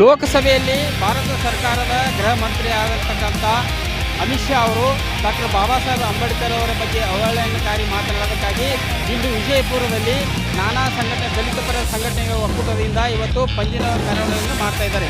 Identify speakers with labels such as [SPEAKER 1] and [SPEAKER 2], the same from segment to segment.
[SPEAKER 1] ಲೋಕಸಭೆಯಲ್ಲಿ ಭಾರತ ಸರ್ಕಾರದ ಗೃಹ ಮಂತ್ರಿ ಆಗಿರ್ತಕ್ಕಂಥ ಅಮಿತ್ ಶಾ ಅವರು ಡಾಕ್ಟರ್ ಬಾಬಾ ಸಾಹೇಬ್ ಅಂಬೇಡ್ಕರ್ ಅವರ ಬಗ್ಗೆ ಅವಹೇಳನಕಾರಿ ಮಾತನಾಡೋದಕ್ಕಾಗಿ ಇಂದು ವಿಜಯಪುರದಲ್ಲಿ ನಾನಾ ಸಂಘಟನೆ, ದಲಿತ ಪರ ಸಂಘಟನೆಗಳ ಒಕ್ಕೂಟದಿಂದ ಇವತ್ತು ಪಂಜಿನ ಮೆರವಣಿಗೆಯನ್ನು ಮಾಡ್ತಾ ಇದ್ದಾರೆ.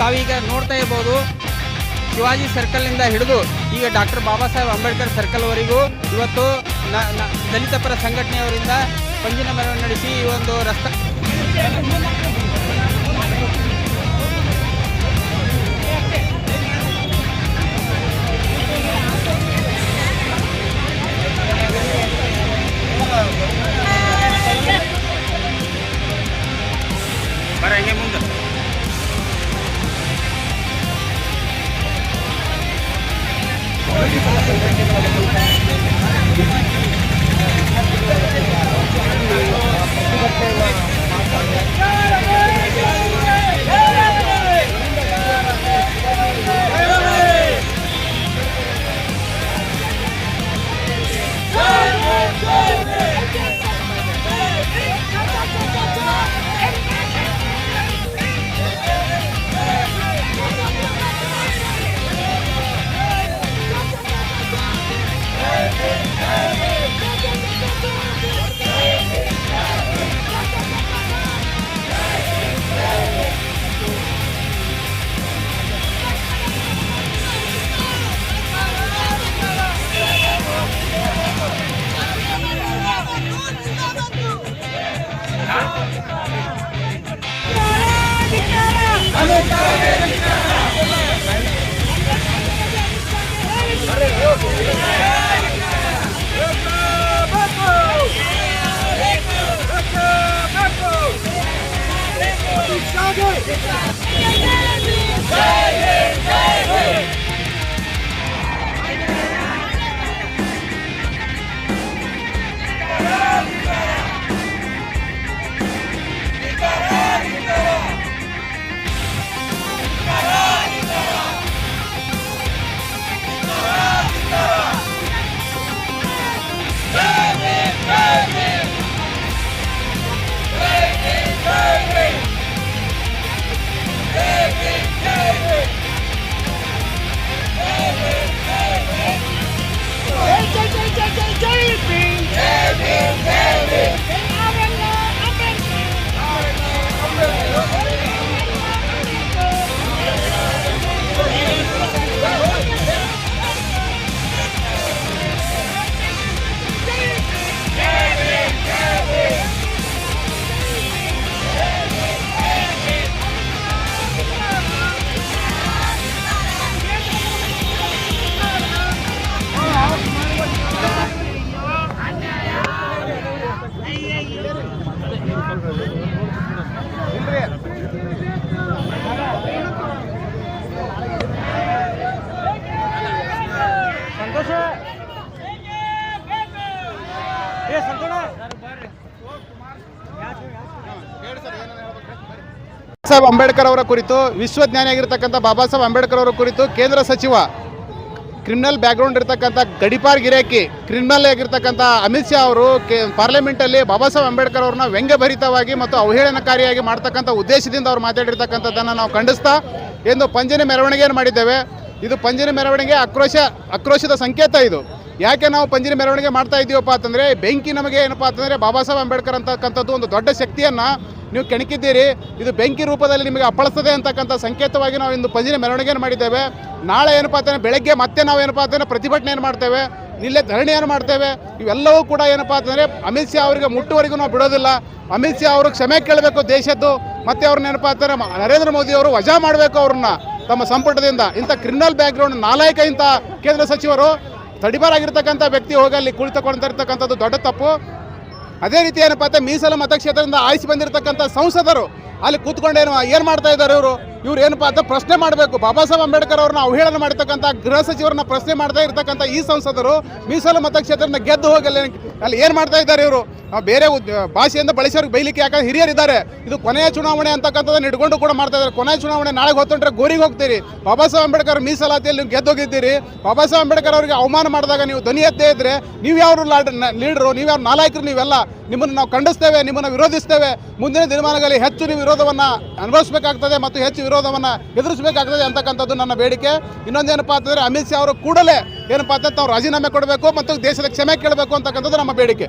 [SPEAKER 1] ತಾವೀಗ ನೋಡ್ತಾ ಇರ್ಬೋದು, ಶಿವಾಜಿ ಸರ್ಕಲ್ನಿಂದ ಹಿಡಿದು ಈಗ ಡಾಕ್ಟರ್ ಬಾಬಾ ಸಾಹೇಬ್ ಅಂಬೇಡ್ಕರ್ ಸರ್ಕಲ್ವರೆಗೂ ಇವತ್ತು ದಲಿತ ಪರ ಸಂಘಟನೆಯವರಿಂದ ಪಂಜಿನ ಮೆರವಣಿಗೆ ನಡೆಸಿ ಈ ಒಂದು ರಸ್ತೆ Chicago!
[SPEAKER 2] ಸಾಹೇಬ್ ಅಂಬೇಡ್ಕರ್ ಅವರ ಕುರಿತು, ವಿಶ್ವಜ್ಞಾನಿಯಾಗಿರ್ತಕ್ಕಂಥ ಬಾಬಾ ಸಾಹೇಬ್ ಅಂಬೇಡ್ಕರ್ ಅವರ ಕುರಿತು ಕೇಂದ್ರ ಸಚಿವ ಕ್ರಿಮಿನಲ್ ಬ್ಯಾಕ್ಗ್ರೌಂಡ್ ಇರ್ತಕ್ಕಂಥ ಗಡಿಪಾರ್ ಗಿರಾಕಿ ಕ್ರಿಮಿನಲ್ ಆಗಿರ್ತಕ್ಕಂಥ ಅಮಿತ್ ಶಾ ಅವರು ಕೆ ಪಾರ್ಲಿಮೆಂಟಲ್ಲಿ ಬಾಬಾ ಸಾಹೇಬ್ ಅಂಬೇಡ್ಕರ್ ಅವ್ರನ್ನ ವ್ಯಂಗ್ಯಭರಿತವಾಗಿ ಮತ್ತು ಅವಹೇಳನಕಾರಿಯಾಗಿ ಮಾಡ್ತಕ್ಕಂಥ ಉದ್ದೇಶದಿಂದ ಅವ್ರು ಮಾತಾಡಿರ್ತಕ್ಕಂಥದ್ದನ್ನು ನಾವು ಖಂಡಿಸ್ತಾ ಎಂದು ಪಂಜಿನ ಮೆರವಣಿಗೆಯನ್ನು ಮಾಡಿದ್ದೇವೆ. ಇದು ಪಂಜಿನ ಮೆರವಣಿಗೆ ಆಕ್ರೋಶ, ಆಕ್ರೋಶದ ಸಂಕೇತ ಇದು. ಯಾಕೆ ನಾವು ಪಂಜಿನ ಮೆರವಣಿಗೆ ಮಾಡ್ತಾ ಇದ್ದೀವಪ್ಪ ಅಂತಂದರೆ, ಬೆಂಕಿ ನಮಗೆ ಏನಪ್ಪ ಅಂತಂದರೆ ಬಾಬಾ ಸಾಹೇಬ್ ಅಂಬೇಡ್ಕರ್ ಅಂತಕ್ಕಂಥದ್ದು ಒಂದು ದೊಡ್ಡ ಶಕ್ತಿಯನ್ನು ನೀವು ಕೆಣಕಿದ್ದೀರಿ. ಇದು ಬೆಂಕಿ ರೂಪದಲ್ಲಿ ನಿಮಗೆ ಅಪ್ಪಳಿಸ್ತದೆ ಅಂತಕ್ಕಂಥ ಸಂಕೇತವಾಗಿ ನಾವು ಇಂದು ಪಂಜಿನ ಮೆರವಣಿಗೆಯನ್ನು ಮಾಡಿದ್ದೇವೆ. ನಾಳೆ ಏನಪ್ಪ ಅಂತಂದರೆ ಬೆಳಗ್ಗೆ ಮತ್ತೆ ನಾವು ಏನಪ್ಪ ಅಂತಂದರೆ ಪ್ರತಿಭಟನೆಯನ್ನು ಮಾಡ್ತೇವೆ. ಇಲ್ಲೇ ಧರಣಿಯನ್ನು ಮಾಡ್ತೇವೆ. ಇವೆಲ್ಲವೂ ಕೂಡ ಏನಪ್ಪ ಅಂತಂದರೆ ಅಮಿತ್ ಶಾ ಅವರಿಗೆ ಮುಟ್ಟುವರೆಗೂ ನಾವು ಬಿಡೋದಿಲ್ಲ. ಅಮಿತ್ ಶಾ ಅವರು ಕ್ಷಮೆ ಕೇಳಬೇಕು ದೇಶದ್ದು. ಮತ್ತೆ ಅವ್ರನ್ನ ಏನಪ್ಪ ಅಂತಂದರೆ ನರೇಂದ್ರ ಮೋದಿ ಅವರು ವಜಾ ಮಾಡಬೇಕು ಅವ್ರನ್ನ ತಮ್ಮ ಸಂಪುಟದಿಂದ. ಇಂಥ ಕ್ರಿಮಿನಲ್ ಬ್ಯಾಕ್ಗ್ರೌಂಡ್ ನಾಲಾಯಕ ಇಂಥ ಕೇಂದ್ರ ಸಚಿವರು ತಡಿಬಾರಾಗಿರ್ತಕ್ಕಂಥ ವ್ಯಕ್ತಿ ಹೋಗಿ ಅಲ್ಲಿ ಕುಳಿತುಕೊಂಡಿರ್ತಕ್ಕಂಥದ್ದು ದೊಡ್ಡ ತಪ್ಪು. ಅದೇ ರೀತಿ ಏನಪ್ಪ ಅಂತ ಮೀಸಲು ಮತಕ್ಷೇತ್ರದಿಂದ ಆಯ್ಸಿ ಬಂದಿರತಕ್ಕಂಥ ಸಂಸದರು ಅಲ್ಲಿ ಕೂತ್ಕೊಂಡೇನು ಏನು ಮಾಡ್ತಾ ಇದ್ದಾರೆ ಇವರು? ಇವ್ರು ಏನಪ್ಪಾ ಅಂತ ಪ್ರಶ್ನೆ ಮಾಡಬೇಕು. ಬಾಬಾ ಸಾಹೇಬ್ ಅಂಬೇಡ್ಕರ್ ಅವ್ರನ್ನ ಅವಹೇಳನ ಮಾಡಿರ್ತಕ್ಕಂಥ ಗೃಹ ಸಚಿವರನ್ನ ಪ್ರಶ್ನೆ ಮಾಡ್ತಾ ಇರ್ತಕ್ಕಂಥ ಈ ಸಂಸದರು ಮೀಸಲು ಮತಕ್ಷೇತ್ರನ ಗೆದ್ದು ಹೋಗಲ್ಲ ಅಲ್ಲಿ ಏನು ಮಾಡ್ತಾ ಇದ್ದಾರೆ ಇವರು? ಬೇರೆ ಭಾಷೆಯಿಂದ ಬಳಸೋರಿಗೆ ಬೈಲಿಕ್ಕೆ ಯಾಕಂದ್ರೆ ಹಿರಿಯರಿದ್ದಾರೆ ಇದು ಕೊನೆಯ ಚುನಾವಣೆ ಅಂತಕ್ಕಂಥದ್ದನ್ನ ಇಟ್ಕೊಂಡು ಕೂಡ ಮಾಡ್ತಾ ಇದ್ದಾರೆ. ಕೊನೆಯ ಚುನಾವಣೆ ನಾಳೆ ಹೊತ್ತೊಂಡ್ರೆ ಗೋರಿಗೆ ಹೋಗ್ತೀರಿ. ಬಾಬಾ ಸಾಹೇಬ್ ಅಂಬೇಡ್ಕರ್ ಮೀಸಲಾತಿಯಲ್ಲಿ ನೀವು ಗೆದ್ದೋಗಿದ್ದೀರಿ ಬಾಬಾ ಸಾಹೇಬ್ ಅಂಬೇಡ್ಕರ್ ಅವರಿಗೆ ಅವಮಾನ ಮಾಡಿದಾಗ ನೀವು ಧ್ವನಿ ಎತ್ತೇ ಇದ್ರೆ ನೀವು ಯಾವ ಲೀಡರು? ನೀವು ಯಾವ ನಾಲಾಯಕರು ನೀವೆಲ್ಲ? ನಿಮ್ಮನ್ನು ನಾವು ಖಂಡಿಸ್ತೇವೆ, ನಿಮ್ಮನ್ನು ವಿರೋಧಿಸ್ತೇವೆ. ಮುಂದಿನ ದಿನಮಾನಗಳಲ್ಲಿ ಹೆಚ್ಚು ನೀವು ವಿರೋಧ ವಿರೋಧವನ್ನು ಅನುಭವಿಸಬೇಕಾಗ್ತದೆ ಮತ್ತು ಹೆಚ್ಚು ವಿರೋಧವನ್ನು ಎದುರಿಸಬೇಕಾಗ್ತದೆ ಅಂತಕ್ಕಂಥದ್ದು ನನ್ನ ಬೇಡಿಕೆ. ಇನ್ನೊಂದೇನಪ್ಪ ಅಂತಂದರೆ ಅಮಿತ್ ಶಾ ಅವರು ಕೂಡಲೇ ಏನಪ್ಪ ಅಂತ ತಾವು ರಾಜೀನಾಮೆ ಕೊಡಬೇಕು ಮತ್ತು ದೇಶದ ಕ್ಷಮೆ ಕೇಳಬೇಕು ಅಂತಕ್ಕಂಥದ್ದು ನಮ್ಮ ಬೇಡಿಕೆ.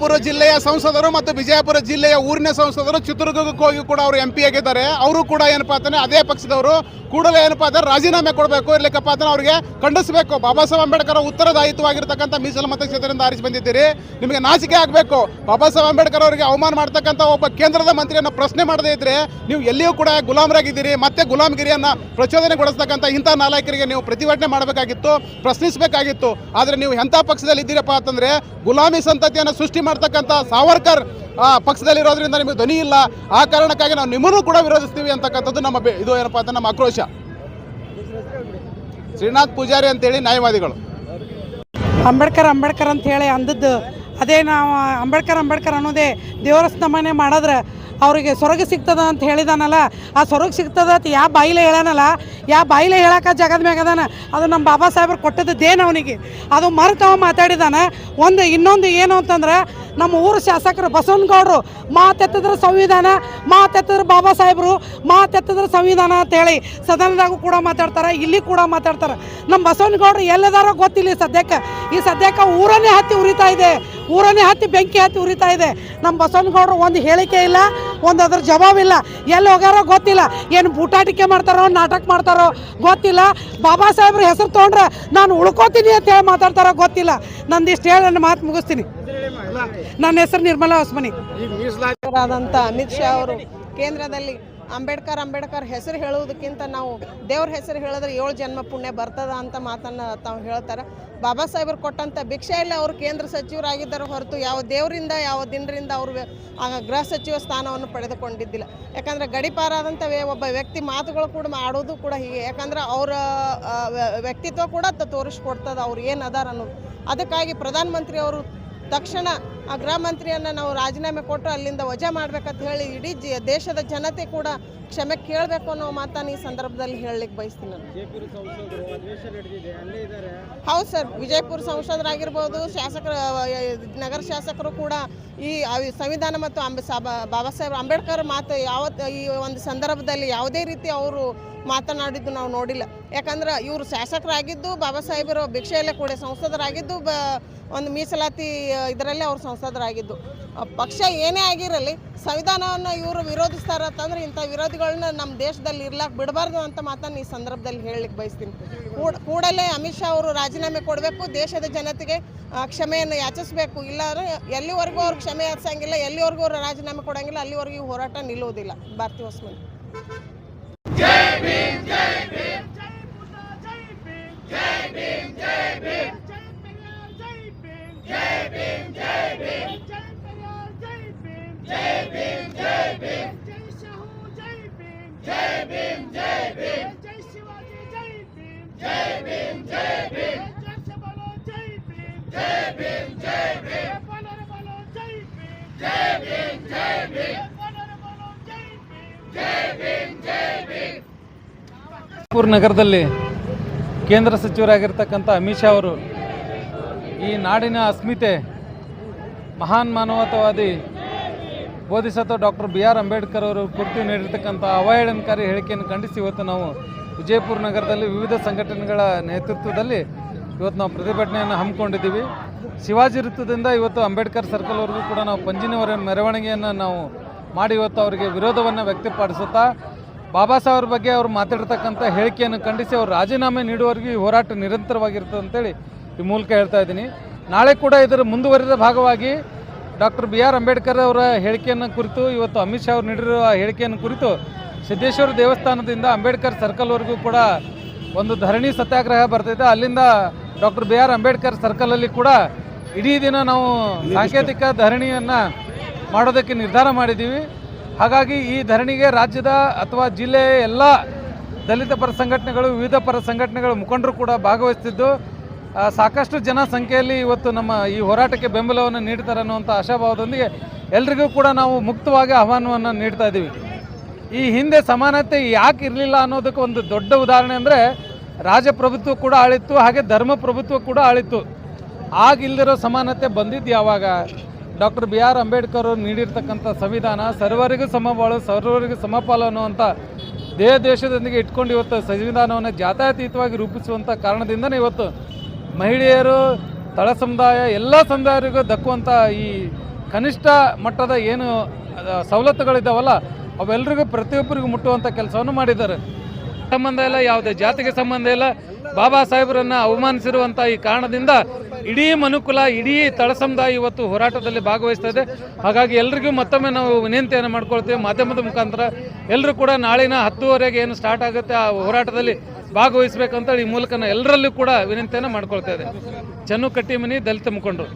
[SPEAKER 2] ಪುರ ಜಿಲ್ಲೆಯ ಸಂಸದರು ಮತ್ತು ವಿಜಯಪುರ ಜಿಲ್ಲೆಯ ಊರಿನ ಸಂಸದರು ಚಿತ್ರದುರ್ಗಕ್ಕೆ ಹೋಗಿ ಕೂಡ ಅವರು ಎಂ ಪಿ ಆಗಿದ್ದಾರೆ. ಅವರು ಕೂಡ ಏನಪ್ಪಾ ಅಂತಂದ್ರೆ ಅದೇ ಪಕ್ಷದವರು. ಕೂಡಲೇ ಏನಪ್ಪಾ ಅಂದ್ರೆ ರಾಜೀನಾಮೆ ಕೊಡಬೇಕು. ಇರ್ಲಿಕ್ಕಪ್ಪ ಅಂದ್ರೆ ಅವರಿಗೆ ಖಂಡಿಸಬೇಕು. ಬಾಬಾ ಸಾಹೇಬ್ ಅಂಬೇಡ್ಕರ್ ಉತ್ತರದಾಯಿತವಾಗಿರ್ತಕ್ಕಂಥ ಮೀಸಲು ಮತಕ್ಷೇತ್ರದಿಂದ ಆರಿಸಿ ಬಂದಿದ್ದೀರಿ. ನಿಮಗೆ ನಾಚಿಕೆ ಆಗಬೇಕು. ಬಾಬಾ ಸಾಹೇಬ್ ಅಂಬೇಡ್ಕರ್ ಅವರಿಗೆ ಅವಮಾನ ಮಾಡ್ತಕ್ಕಂಥ ಒಬ್ಬ ಕೇಂದ್ರದ ಮಂತ್ರಿಯನ್ನು ಪ್ರಶ್ನೆ ಮಾಡದೇ ಇದ್ರೆ ನೀವು ಎಲ್ಲಿಯೂ ಕೂಡ ಗುಲಾಮರಾಗಿದ್ದೀರಿ. ಮತ್ತೆ ಗುಲಾಮಗಿರಿಯನ್ನು ಪ್ರಚೋದನೆಗೊಳಿಸ್ತಕ್ಕಂಥ ಇಂಥ ನಾಯಕರಿಗೆ ನೀವು ಪ್ರತಿಭಟನೆ ಮಾಡಬೇಕಾಗಿತ್ತು, ಪ್ರಶ್ನಿಸಬೇಕಾಗಿತ್ತು. ಆದರೆ ನೀವು ಎಂಥ ಪಕ್ಷದಲ್ಲಿ ಇದ್ದೀರಪ್ಪ ಅಂತಂದ್ರೆ ಗುಲಾಮಿ ಸಂತತಿಯನ್ನು ಸೃಷ್ಟಿ ಮಾಡ್ತಕ್ಕಂಥ ಸಾವರ್ಕರ್ ಆ, ಪಕ್ಷದಲ್ಲಿರೋದ್ರಿಂದ ನಿಮಗೆ ಧ್ವನಿ ಇಲ್ಲ. ಆ ಕಾರಣಕ್ಕಾಗಿ ನಾವು ನಿಮ್ಮನ್ನು ಕೂಡ ವಿರೋಧಿಸ್ತೀವಿ ಅಂತಕ್ಕಂಥದ್ದು ನಮ್ಮ ಇದು ಏನಪ್ಪ ಅಂತ ನಮ್ಮ ಆಕ್ರೋಶ. ಶ್ರೀನಾಥ್ ಪೂಜಾರಿ ಅಂತೇಳಿ ನ್ಯಾಯವಾದಿಗಳು.
[SPEAKER 3] ಅಂಬೇಡ್ಕರ್ ಅಂಬೇಡ್ಕರ್ ಅಂತ ಹೇಳಿ ಅಂದದ್ದು ಅದೇ ನಾವು ಅಂಬೇಡ್ಕರ್ ಅಂಬೇಡ್ಕರ್ ಅನ್ನೋದೇ ದೇವರ ಸ್ತಮನೆ ಮಾಡಿದ್ರೆ ಅವರಿಗೆ ಸ್ವರ್ಗ ಸಿಗ್ತದ ಅಂತ ಹೇಳಿದಾನಲ್ಲ, ಆ ಸ್ವರ್ಗ ಸಿಗ್ತದ ಅಂತ ಯಾವ ಬಾಯಿಲೆ ಹೇಳಾನಲ್ಲ ಯಾವ ಬಾಯಿಲೆ ಹೇಳಕ್ಕೆ ಜಗದ ಮ್ಯಾಗದಾನ ಅದು ನಮ್ಮ ಬಾಬಾ ಸಾಹೇಬ್ರು ಕೊಟ್ಟದ್ದೇನು ಅವನಿಗೆ. ಅದು ಮರೆತು ಮಾತಾಡಿದಾನೆ ಮಾತಾಡಿದಾನ. ಒಂದು ಇನ್ನೊಂದು ಏನು ಅಂತಂದ್ರೆ ನಮ್ಮ ಊರು ಶಾಸಕರು ಬಸವನಗೌಡರು, ಮಾತೆತ್ತಿದ್ರೆ ಸಂವಿಧಾನ, ಮಾತೆತ್ತಿದ್ರೆ ಬಾಬಾ ಸಾಹೇಬರು, ಮಾತೆತ್ತಿದ್ರೆ ಸಂವಿಧಾನ ಅಂತ ಹೇಳಿ ಸದನದಾಗೂ ಕೂಡ ಮಾತಾಡ್ತಾರೆ, ಇಲ್ಲಿ ಕೂಡ ಮಾತಾಡ್ತಾರೆ. ನಮ್ಮ ಬಸವನಗೌಡರು ಎಲ್ಲದಾರೋ ಗೊತ್ತಿಲ್ಲ ಸದ್ಯಕ್ಕೆ. ಈ ಸದ್ಯಕ್ಕೆ ಊರನ್ನೇ ಹತ್ತಿ ಉರಿತಾ ಇದೆ. ಊರನ್ನೇ ಹತ್ತಿ ಬೆಂಕಿ ಹತ್ತಿ ಉರಿತಾ ಇದೆ. ನಮ್ಮ ಬಸವನಗೌಡರು ಒಂದು ಹೇಳಿಕೆ ಇಲ್ಲ, ಒಂದು ಅದ್ರ ಜವಾಬಿಲ್ಲ ಎಲ್ಲಿ ಹೋಗ್ಯಾರೋ ಗೊತ್ತಿಲ್ಲ. ಏನು ಬೂಟಾಟಿಕೆ ಮಾಡ್ತಾರೋ, ನಾಟಕ ಮಾಡ್ತಾರೋ ಗೊತ್ತಿಲ್ಲ. ಬಾಬಾ ಸಾಹೇಬ್ರ ಹೆಸರು ತೊಗೊಂಡ್ರೆ ನಾನು ಉಳ್ಕೋತೀನಿ ಅಂತ ಹೇಳಿ ಮಾತಾಡ್ತಾರೋ ಗೊತ್ತಿಲ್ಲ. ಇಷ್ಟು ಹೇಳಿ ನನ್ನ ಮಾತು ಮುಗಿಸ್ತೀನಿ. ನನ್ನ ಹೆಸರು ನಿರ್ಮಲಾ ಹೊಸ್ಮನಿ.
[SPEAKER 4] ಆದಂಥ ಅಮಿತ್ ಶಾ ಅವರು ಕೇಂದ್ರದಲ್ಲಿ ಅಂಬೇಡ್ಕರ್ ಅಂಬೇಡ್ಕರ್ ಹೆಸರು ಹೇಳುವುದಕ್ಕಿಂತ ನಾವು ದೇವ್ರ ಹೆಸರು ಹೇಳಿದ್ರೆ ಏಳು ಜನ್ಮ ಪುಣ್ಯ ಬರ್ತದ ಅಂತ ಮಾತನ್ನು ತಾವು ಹೇಳ್ತಾರೆ. ಬಾಬಾ ಸಾಹೇಬರು ಕೊಟ್ಟಂಥ ಭಿಕ್ಷೆಯಲ್ಲಿ ಅವರು ಕೇಂದ್ರ ಸಚಿವರಾಗಿದ್ದರು ಹೊರತು ಯಾವ ದೇವರಿಂದ ಯಾವ ದಿನರಿಂದ ಅವರು ಗೃಹ ಸಚಿವ ಸ್ಥಾನವನ್ನು ಪಡೆದುಕೊಂಡಿದ್ದಿಲ್ಲ. ಯಾಕಂದ್ರೆ ಗಡಿಪಾರಾದಂಥ ವ್ಯ- ಒಬ್ಬ ವ್ಯಕ್ತಿ ಮಾತುಗಳು ಕೂಡ ಮಾಡೋದು ಕೂಡ ಹೀಗೆ. ಯಾಕಂದ್ರೆ ಅವರ ವ್ಯಕ್ತಿತ್ವ ಕೂಡ ತ- ತೋರಿಸ್ಕೊಡ್ತದೆ ಅವ್ರು ಏನು ಅದಾರ ಅನ್ನೋದು. ಅದಕ್ಕಾಗಿ ಪ್ರಧಾನಮಂತ್ರಿ ಅವರು ತಕ್ಷಣ ಆ ಗೃಹ ಮಂತ್ರಿಯನ್ನು ನಾವು ರಾಜೀನಾಮೆ ಕೊಟ್ಟು ಅಲ್ಲಿಂದ ವಜಾ ಮಾಡ್ಬೇಕಂತ ಹೇಳಿ ಇಡೀ ಜಿ- ದೇಶದ ಜನತೆ ಕೂಡ ಕ್ಷಮೆ ಕೇಳಬೇಕು ಅನ್ನೋ ಮಾತನ್ನು ಈ ಸಂದರ್ಭದಲ್ಲಿ ಹೇಳಲಿಕ್ಕೆ ಬಯಸ್ತೀನಿ ನಾನು. ಹೌದು ಸರ್ ವಿಜಯಪುರ ಸಂಸದರಾಗಿರ್ಬೋದು ಶಾಸಕರು ನಗರ ಶಾಸಕರು ಕೂಡ ಈ ಸಂವಿಧಾನ ಮತ್ತು ಅಂಬೇ ಬಾಬಾ ಸಾಹೇಬ್ ಅಂಬೇಡ್ಕರ್ ಮಾತು ಯಾವತ್ತು ಈ ಒಂದು ಸಂದರ್ಭದಲ್ಲಿ ಯಾವುದೇ ರೀತಿ ಅವರು ಮಾತನಾಡಿದ್ದು ನಾವು ನೋಡಿಲ್ಲ. ಯಾಕಂದ್ರೆ ಇವರು ಶಾಸಕರಾಗಿದ್ದು ಬಾಬಾ ಸಾಹೇಬರು ಭಿಕ್ಷೆಯಲ್ಲೇ ಕೂಡ ಸಂಸದರಾಗಿದ್ದು ಬ ಒಂದು ಮೀಸಲಾತಿ ಇದರಲ್ಲೇ ಅವರು ಸಂಸದರಾಗಿದ್ದು ಪಕ್ಷ ಏನೇ ಆಗಿರಲಿ, ಸಂವಿಧಾನವನ್ನು ಇವರು ವಿರೋಧಿಸ್ತಾರಂತಂದ್ರೆ ಇಂಥ ವಿರೋಧಿಗಳನ್ನ ನಮ್ಮ ದೇಶದಲ್ಲಿ ಇರ್ಲಾಕ್ ಬಿಡಬಾರ್ದು ಅಂತ ಮಾತನ್ನು ಈ ಸಂದರ್ಭದಲ್ಲಿ ಹೇಳಲಿಕ್ಕೆ ಬಯಸ್ತೀನಿ. ಕೂಡ, ಕೂಡಲೇ ಅಮಿತ್ ಶಾ ಅವರು ರಾಜೀನಾಮೆ ಕೊಡಬೇಕು, ದೇಶದ ಜನತೆಗೆ ಕ್ಷಮೆಯನ್ನು ಯಾಚಿಸಬೇಕು. ಇಲ್ಲಾಂದ್ರೆ ಎಲ್ಲಿವರೆಗೂ ಅವ್ರು ಕ್ಷಮೆ ಯಾಚಿಸಂಗಿಲ್ಲ, ಎಲ್ಲಿವರೆಗೂ ಅವರು ರಾಜೀನಾಮೆ ಕೊಡಂಗಿಲ್ಲ, ಅಲ್ಲಿವರೆಗೂ ಹೋರಾಟ ನಿಲ್ಲುವುದಿಲ್ಲ. ಭಾರತೀಯ ಹೊಸ್ಮನಿ.
[SPEAKER 5] ಪುರ್ ನಗರದಲ್ಲಿ ಕೇಂದ್ರ ಸಚಿವರಾಗಿರ್ತಕ್ಕಂಥ ಅಮಿತ್ ಶಾ ಅವರು ಈ ನಾಡಿನ ಅಸ್ಮಿತೆ ಮಹಾನ್ ಮಾನವತಾವಾದಿ ಬೋಧಿಸತ್ವ ಡಾಕ್ಟರ್ ಬಿ ಆರ್ ಅಂಬೇಡ್ಕರ್ ಅವರು ಕುರಿತು ನೀಡಿರ್ತಕ್ಕಂಥ ಅವಹೇಳನಕಾರಿ ಹೇಳಿಕೆಯನ್ನು ಖಂಡಿಸಿ ಇವತ್ತು ನಾವು ವಿಜಯಪುರ ನಗರದಲ್ಲಿ ವಿವಿಧ ಸಂಘಟನೆಗಳ ನೇತೃತ್ವದಲ್ಲಿ ಇವತ್ತು ನಾವು ಪ್ರತಿಭಟನೆಯನ್ನು ಹಮ್ಮಿಕೊಂಡಿದ್ದೀವಿ. ಶಿವಾಜಿ ವೃತ್ತದಿಂದ ಇವತ್ತು ಅಂಬೇಡ್ಕರ್ ಸರ್ಕಲ್ವರೆಗೂ ಕೂಡ ನಾವು ಪಂಜಿನವರ ಮೆರವಣಿಗೆಯನ್ನು ನಾವು ಮಾಡಿ ಇವತ್ತು ಅವರಿಗೆ ವಿರೋಧವನ್ನು ವ್ಯಕ್ತಪಡಿಸುತ್ತಾ ಬಾಬಾ ಸಾಹೇಬ್ರ ಬಗ್ಗೆ ಅವರು ಮಾತಾಡಿರ್ತಕ್ಕಂಥ ಹೇಳಿಕೆಯನ್ನು ಖಂಡಿಸಿ ಅವರು ರಾಜೀನಾಮೆ ನೀಡುವವರೆಗೂ ಈ ಹೋರಾಟ ನಿರಂತರವಾಗಿರ್ತದೆ ಅಂತೇಳಿ ಈ ಮೂಲಕ ಹೇಳ್ತಾ ಇದ್ದೀನಿ. ನಾಳೆ ಕೂಡ ಇದರ ಮುಂದುವರಿದ ಭಾಗವಾಗಿ ಡಾಕ್ಟರ್ ಬಿ ಆರ್ ಅಂಬೇಡ್ಕರ್ ಅವರ ಹೇಳಿಕೆಯನ್ನು ಕುರಿತು ಇವತ್ತು ಅಮಿತ್ ಶಾ ಅವರು ನೀಡಿರುವ ಹೇಳಿಕೆಯನ್ನು ಕುರಿತು ಸಿದ್ದೇಶ್ವರ ದೇವಸ್ಥಾನದಿಂದ ಅಂಬೇಡ್ಕರ್ ಸರ್ಕಲ್ವರೆಗೂ ಕೂಡ ಒಂದು ಧರಣಿ ಸತ್ಯಾಗ್ರಹ ಬರ್ತೈತೆ ಅಲ್ಲಿಂದ ಡಾಕ್ಟರ್ ಬಿ ಆರ್ ಅಂಬೇಡ್ಕರ್ ಸರ್ಕಲಲ್ಲಿ ಕೂಡ ಇಡೀ ದಿನ ನಾವು ಸಾಂಕೇತಿಕ ಧರಣಿಯನ್ನು ಮಾಡೋದಕ್ಕೆ ನಿರ್ಧಾರ ಮಾಡಿದ್ದೀವಿ. ಹಾಗಾಗಿ ಈ ಧರಣಿಗೆ ರಾಜ್ಯದ ಅಥವಾ ಜಿಲ್ಲೆಯ ಎಲ್ಲ ದಲಿತ ಪರ ಸಂಘಟನೆಗಳು, ವಿವಿಧ ಪರ ಸಂಘಟನೆಗಳ ಮುಖಂಡರು ಕೂಡ ಭಾಗವಹಿಸ್ತಿದ್ದು. ಸಾಕಷ್ಟು ಜನ ಸಂಖ್ಯೆಯಲ್ಲಿ ಇವತ್ತು ನಮ್ಮ ಈ ಹೋರಾಟಕ್ಕೆ ಬೆಂಬಲವನ್ನು ನೀಡ್ತಾರೆ ಅನ್ನುವಂಥ ಆಶಾಭಾವದೊಂದಿಗೆ ಎಲ್ರಿಗೂ ಕೂಡ ನಾವು ಮುಕ್ತವಾಗಿ ಆಹ್ವಾನವನ್ನು ನೀಡ್ತಾ ಇದ್ದೀವಿ. ಈ ಹಿಂದೆ ಸಮಾನತೆ ಯಾಕೆ ಇರಲಿಲ್ಲ ಅನ್ನೋದಕ್ಕೆ ಒಂದು ದೊಡ್ಡ ಉದಾಹರಣೆ ಅಂದರೆ ರಾಜಪ್ರಭುತ್ವ ಕೂಡ ಆಳಿತ್ತು, ಹಾಗೆ ಧರ್ಮ ಪ್ರಭುತ್ವ ಕೂಡ ಆಳಿತ್ತು. ಆಗಿಲ್ದಿರೋ ಸಮಾನತೆ ಬಂದಿದ್ದು ಯಾವಾಗ? ಡಾಕ್ಟರ್ ಬಿ ಆರ್ ಅಂಬೇಡ್ಕರ್ ಅವರು ನೀಡಿರ್ತಕ್ಕಂಥ ಸಂವಿಧಾನ ಸರ್ವರಿಗೂ ಸಮಬಾಳು, ಸರ್ವರಿಗೂ ಸಮಪಾಲು ಅನ್ನುವಂಥ ದೇಹ ದೇಶದೊಂದಿಗೆ ಇಟ್ಕೊಂಡು ಇವತ್ತು ಸಂವಿಧಾನವನ್ನು ಜಾತ್ಯತೀತವಾಗಿ ರೂಪಿಸುವಂಥ ಕಾರಣದಿಂದನೇ ಇವತ್ತು ಮಹಿಳೆಯರು, ತಳ ಸಮುದಾಯ, ಎಲ್ಲ ಸಮುದಾಯರಿಗೂ ದಕ್ಕುವಂಥ ಈ ಕನಿಷ್ಠ ಮಟ್ಟದ ಏನು ಸವಲತ್ತುಗಳಿದ್ದಾವಲ್ಲ, ಅವೆಲ್ಲರಿಗೂ ಪ್ರತಿಯೊಬ್ಬರಿಗೂ ಮುಟ್ಟುವಂಥ ಕೆಲಸವನ್ನು ಮಾಡಿದ್ದಾರೆ. ಸಂಬಂಧ ಇಲ್ಲ, ಯಾವುದೇ ಜಾತಿಗೆ ಸಂಬಂಧ ಇಲ್ಲ. ಬಾಬಾ ಸಾಹೇಬರನ್ನ ಅವಮಾನಿಸಿರುವಂಥ ಈ ಕಾರಣದಿಂದ ಇಡೀ ಮನುಕುಲ, ಇಡೀ ಸಮುದಾಯ ಇವತ್ತು ಹೋರಾಟದಲ್ಲಿ ಭಾಗವಹಿಸ್ತಾ ಇದೆ. ಹಾಗಾಗಿ ಎಲ್ರಿಗೂ ಮತ್ತೊಮ್ಮೆ ನಾವು ವಿನಂತಿಯನ್ನು ಮಾಡ್ಕೊಳ್ತೇವೆ. ಮಾಧ್ಯಮದ ಮುಖಾಂತರ ಎಲ್ಲರೂ ಕೂಡ ನಾಳಿನ ಹತ್ತುವರೆಗೆ ಏನು ಸ್ಟಾರ್ಟ್ ಆಗುತ್ತೆ, ಆ ಹೋರಾಟದಲ್ಲಿ ಭಾಗವಹಿಸಬೇಕಂತ ಈ ಮೂಲಕ ಎಲ್ಲರಲ್ಲೂ ಕೂಡ ವಿನಂತಿಯನ್ನು ಮಾಡ್ಕೊಳ್ತಾ ಇದ್ದೇನೆ. ಚನ್ನು ಕಟ್ಟಿಮನಿ, ದಲಿತ ಮುಖಂಡರು.